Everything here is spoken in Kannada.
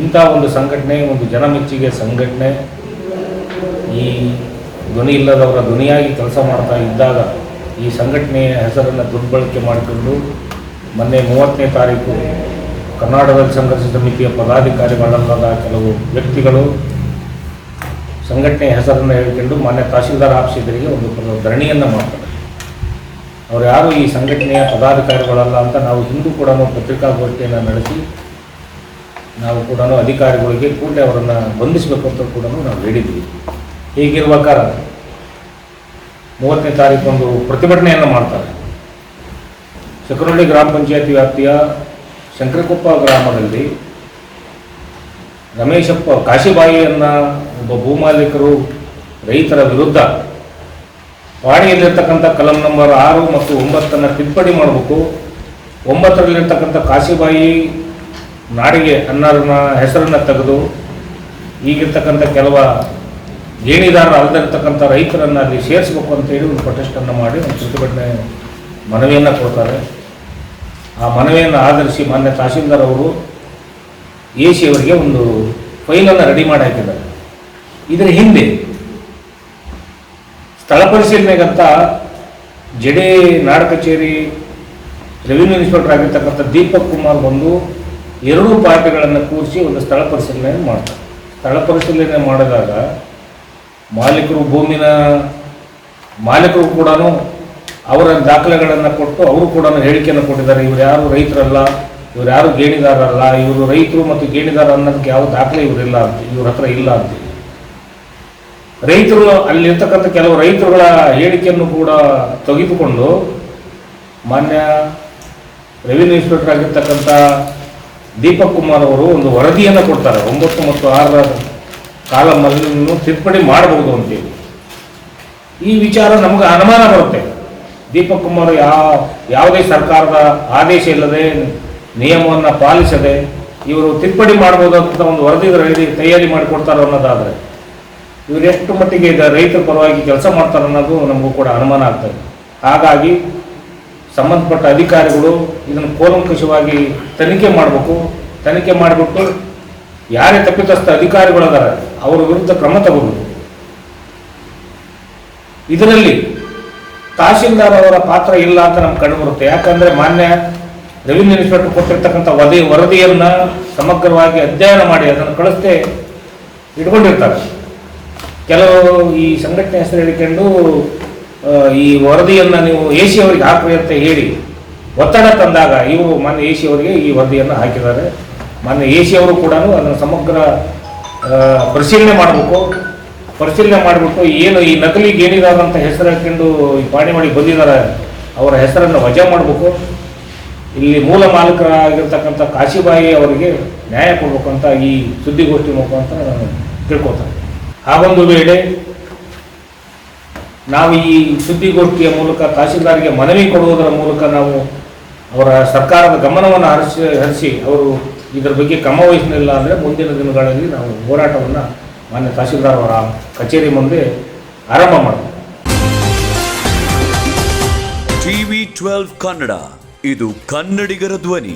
ಇಂಥ ಒಂದು ಸಂಘಟನೆ, ಒಂದು ಜನಮೆಚ್ಚುಗೆ ಸಂಘಟನೆ, ಈ ಧ್ವನಿ ಇಲ್ಲದವರ ಧ್ವನಿಯಾಗಿ ಕೆಲಸ ಮಾಡ್ತಾ ಇದ್ದಾಗ ಈ ಸಂಘಟನೆಯ ಹೆಸರನ್ನು ದುರ್ಬಳಕೆ ಮಾಡಿಕೊಂಡು ಮೊನ್ನೆ ಮೂವತ್ತನೇ ತಾರೀಕು ಕರ್ನಾಟಕದಲ್ಲಿ ಸಂಘರ್ಷ ಸಮಿತಿಯ ಪದಾಧಿಕಾರಿಗಳಲ್ಲದ ಕೆಲವು ವ್ಯಕ್ತಿಗಳು ಸಂಘಟನೆಯ ಹೆಸರನ್ನು ಹೇಳಿಕೊಂಡು ಮಾನ್ಯ ತಹಶೀಲ್ದಾರ್ ಆಫೀಸ್ ಎದುರಿಗೆ ಒಂದು ಒಂದು ಧರಣಿಯನ್ನು ಮಾಡ್ತಾರೆ. ಅವರು ಯಾರು ಈ ಸಂಘಟನೆಯ ಪದಾಧಿಕಾರಿಗಳಲ್ಲ ಅಂತ ನಾವು ಹಿಂದೂ ಕೂಡ ಪತ್ರಿಕಾಗೋಷ್ಠಿಯನ್ನು ನಡೆಸಿ ನಾವು ಕೂಡ ಅಧಿಕಾರಿಗಳಿಗೆ ಕೂಡಲೇ ಅವರನ್ನು ಬಂಧಿಸಬೇಕು ಅಂತ ಕೂಡ ನಾವು ಹೇಳಿದ್ವಿ. ಹೀಗಿರುವ ಕಾರಣ ಮೂವತ್ತನೇ ತಾರೀಕು ಒಂದು ಪ್ರತಿಭಟನೆಯನ್ನು ಮಾಡ್ತಾರೆ. ಚಕ್ರಹಳ್ಳಿ ಗ್ರಾಮ ಪಂಚಾಯತಿ ವ್ಯಾಪ್ತಿಯ ಶಂಕರಕೊಪ್ಪ ಗ್ರಾಮದಲ್ಲಿ ರಮೇಶಪ್ಪ ಕಾಶಿಬಾಯಿಯನ್ನು ಒಬ್ಬ ಭೂಮಾಲೀಕರು ರೈತರ ವಿರುದ್ಧ ವಾಣಿಯಲ್ಲಿರ್ತಕ್ಕಂಥ ಕಲಂ ನಂಬರ್ ಆರು ಮತ್ತು ಒಂಬತ್ತನ್ನು ತಿದ್ದುಪಡಿ ಮಾಡಬೇಕು ಒಂಬತ್ತರಲ್ಲಿರ್ತಕ್ಕಂಥ ಕಾಶಿಬಾಯಿ ನಾಡಿಗೆ ಅನ್ನೋದನ್ನ ಹೆಸರನ್ನು ತೆಗೆದು ಈಗಿರ್ತಕ್ಕಂಥ ಕೆಲವ ಗೇಣಿದಾರರು ಅಲ್ಲದಿರ್ತಕ್ಕಂಥ ರೈತರನ್ನು ಅಲ್ಲಿ ಸೇರಿಸ್ಬೇಕು ಅಂತೇಳಿ ಒಂದು ಪ್ರೊಟೆಸ್ಟನ್ನು ಮಾಡಿ ಒಂದು ಪ್ರತಿಭಟನೆ ಮನವಿಯನ್ನು ಕೊಡ್ತಾರೆ. ಆ ಮನವಿಯನ್ನು ಆಧರಿಸಿ ಮಾನ್ಯ ತಹಶೀಲ್ದಾರ್ ಅವರು ಎ ಸಿ ಅವರಿಗೆ ಒಂದು ಫೈಲನ್ನು ರೆಡಿ ಮಾಡಿ ಹಾಕಿದ್ದಾರೆ. ಇದರ ಹಿಂದೆ ಸ್ಥಳ ಪರಿಶೀಲನೆಗಂತ ಜಡೆ ನಾಡ ಕಚೇರಿ ರೆವಿನ್ಯೂ ಇನ್ಸ್ಪೆಕ್ಟರ್ ಆಗಿರ್ತಕ್ಕಂಥ ದೀಪಕ್ ಕುಮಾರ್ ಬಂದು ಎರಡೂ ಪಾರ್ಟಿಗಳನ್ನು ಕೂರಿಸಿ ಒಂದು ಸ್ಥಳ ಪರಿಶೀಲನೆ ಮಾಡ್ತಾರೆ. ಸ್ಥಳ ಪರಿಶೀಲನೆ ಮಾಡಿದಾಗ ಮಾಲೀಕರು ಭೂಮಿನ ಮಾಲೀಕರು ಕೂಡ ಅವರ ದಾಖಲೆಗಳನ್ನು ಕೊಟ್ಟು ಅವರು ಕೂಡ ಹೇಳಿಕೆಯನ್ನು ಕೊಟ್ಟಿದ್ದಾರೆ. ಇವರು ಯಾರು ರೈತರಲ್ಲ, ಇವ್ರು ಯಾರು ಗೇಣಿದಾರರಲ್ಲ, ಇವರು ರೈತರು ಮತ್ತು ಗೇಣಿದಾರ ಅನ್ನೋದಕ್ಕೆ ಯಾವ ದಾಖಲೆ ಇವರಿಲ್ಲ ಅಂತ, ಇವ್ರ ಹತ್ರ ಇಲ್ಲ ಅಂತ ರೈತರು ಅಲ್ಲಿರ್ತಕ್ಕಂಥ ಕೆಲವು ರೈತರುಗಳ ಹೇಳಿಕೆಯನ್ನು ಕೂಡ ತೆಗೆದುಕೊಂಡು ಮಾನ್ಯ ರೆವಿನ್ಯೂ ಇನ್ಸ್ಪೆಕ್ಟರ್ ಆಗಿರ್ತಕ್ಕಂಥ ದೀಪಕ್ ಕುಮಾರ್ ಅವರು ಒಂದು ವರದಿಯನ್ನು ಕೊಡ್ತಾರೆ. ಒಂಬತ್ತು ಮತ್ತು ಆರರ ಕಾಲಮಲ್ಲಿನೂ ತಿದ್ದುಪಡಿ ಮಾಡಬಹುದು ಅಂತೇಳಿ. ಈ ವಿಚಾರ ನಮಗೆ ಅನುಮಾನ ಬರುತ್ತೆ. ದೀಪಕ್ ಕುಮಾರ್ ಯಾವ, ಯಾವುದೇ ಸರ್ಕಾರದ ಆದೇಶ ಇಲ್ಲದೆ ನಿಯಮವನ್ನು ಪಾಲಿಸದೆ ಇವರು ತಿದ್ದುಪಡಿ ಮಾಡ್ಬೋದು ಅಂತ ಒಂದು ವರದಿ ತಯಾರಿ ಮಾಡಿಕೊಡ್ತಾರೆ ಅನ್ನೋದಾದರೆ, ಇವರು ಎಷ್ಟು ಮಟ್ಟಿಗೆ ರೈತರ ಪರವಾಗಿ ಕೆಲಸ ಮಾಡ್ತಾರೆ ಅನ್ನೋದು ನಮಗೂ ಕೂಡ ಅನುಮಾನ ಆಗ್ತದೆ. ಹಾಗಾಗಿ ಸಂಬಂಧಪಟ್ಟ ಅಧಿಕಾರಿಗಳು ಇದನ್ನು ಕೂಲಂಕಷವಾಗಿ ತನಿಖೆ ಮಾಡಬೇಕು. ತನಿಖೆ ಮಾಡಿಬಿಟ್ಟು ಯಾರೇ ತಪ್ಪಿತಸ್ಥ ಅಧಿಕಾರಿಗಳದಾರೆ, ಅವರ ವಿರುದ್ಧ ಕ್ರಮ ತಗೋಬೇಕು ಇದರಲ್ಲಿ ತಹಶೀಲ್ದಾರ್ ಅವರ ಪಾತ್ರ ಇಲ್ಲ ಅಂತ ನಮ್ಗೆ ಕಂಡು ಬರುತ್ತೆ. ಯಾಕಂದ್ರೆ ಮಾನ್ಯ ರೆವಿನ್ಯೂ ಇನ್ಸ್ಪೆಕ್ಟರ್ ಕೊಟ್ಟಿರ್ತಕ್ಕಂಥ ವದಿ ವರದಿಯನ್ನ ಸಮಗ್ರವಾಗಿ ಅಧ್ಯಯನ ಮಾಡಿ ಅದನ್ನು ಕಳಿಸ್ತೇ ಇಟ್ಕೊಂಡಿರ್ತಾರೆ. ಕೆಲವು ಈ ಸಂಘಟನೆ ಹೆಸರು ಹೇಳಿಕೊಂಡು ಈ ವರದಿಯನ್ನು ನೀವು ಎ ಸಿ ಅವರಿಗೆ ಹಾಕ್ರಿ ಅಂತ ಹೇಳಿ ಒತ್ತಡ ತಂದಾಗ ಇವರು ಮಾನ್ಯ ಎ ಸಿ ಅವರಿಗೆ ಈ ವರದಿಯನ್ನು ಹಾಕಿದ್ದಾರೆ. ಮಾನ್ಯ ಎ ಸಿ ಅವರು ಕೂಡ ಅದನ್ನು ಸಮಗ್ರ ಪರಿಶೀಲನೆ ಮಾಡಬೇಕು. ಪರಿಶೀಲನೆ ಮಾಡಿಬಿಟ್ಟು ಏನು ಈ ನಕಲಿ ಗೇಣಿದಾರಂತ ಹೆಸರು ಹಾಕೊಂಡು ಈ ಪಾಣಿ ಮಾಡಿ ಬಂದಿದ್ದಾರೆ, ಅವರ ಹೆಸರನ್ನು ವಜಾ ಮಾಡಬೇಕು. ಇಲ್ಲಿ ಮೂಲ ಮಾಲೀಕರಾಗಿರ್ತಕ್ಕಂಥ ಕಾಶಿಬಾಯಿ ಅವರಿಗೆ ನ್ಯಾಯ ಕೊಡಬೇಕು ಅಂತ ಈ ಸುದ್ದಿಗೋಷ್ಠಿ ಮುಖಾಂತರ ನಾನು ತಿಳ್ಕೊತೇನೆ ಹಾಗೊಂದು ವೇಳೆ ನಾವು ಈ ಸುದ್ದಿಗೋಷ್ಠಿಯ ಮೂಲಕ ತಹಶೀಲ್ದಾರ್ಗೆ ಮನವಿ ಕೊಡುವುದರ ಮೂಲಕ ನಾವು ಅವರ ಸರ್ಕಾರದ ಗಮನವನ್ನು ಹರಿಸಿ ಹರಿಸಿ ಅವರು ಇದರ ಬಗ್ಗೆ ಕ್ರಮ ವಹಿಸಲಿಲ್ಲ ಅಂದರೆ ಮುಂದಿನ ದಿನಗಳಲ್ಲಿ ನಾವು ಹೋರಾಟವನ್ನು ಮಾನ್ಯ ತಹಶೀಲ್ದಾರ್ ಅವರ ಕಚೇರಿ ಮುಂದೆ ಆರಂಭ ಮಾಡಬೇಕು ಟಿವಿ ಟ್ವೆಲ್ವ್ ಕನ್ನಡ, ಇದು ಕನ್ನಡಿಗರ ಧ್ವನಿ.